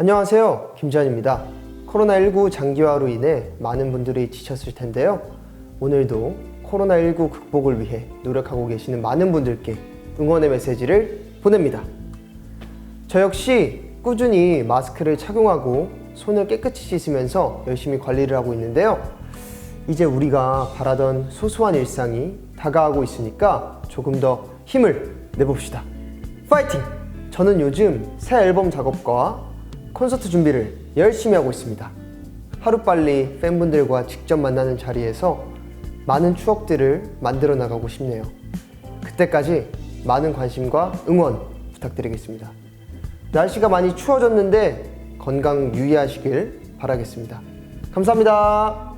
안녕하세요. 김지환입니다. 코로나19 장기화로 인해 많은 분들이 지쳤을 텐데요. 오늘도 코로나19 극복을 위해 노력하고 계시는 많은 분들께 응원의 메시지를 보냅니다. 저 역시 꾸준히 마스크를 착용하고 손을 깨끗이 씻으면서 열심히 관리를 하고 있는데요. 이제 우리가 바라던 소소한 일상이 다가오고 있으니까 조금 더 힘을 내봅시다. 파이팅! 저는 요즘 새 앨범 작업과 콘서트 준비를 열심히 하고 있습니다. 하루빨리 팬분들과 직접 만나는 자리에서 많은 추억들을 만들어 나가고 싶네요. 그때까지 많은 관심과 응원 부탁드리겠습니다. 날씨가 많이 추워졌는데 건강 유의하시길 바라겠습니다. 감사합니다.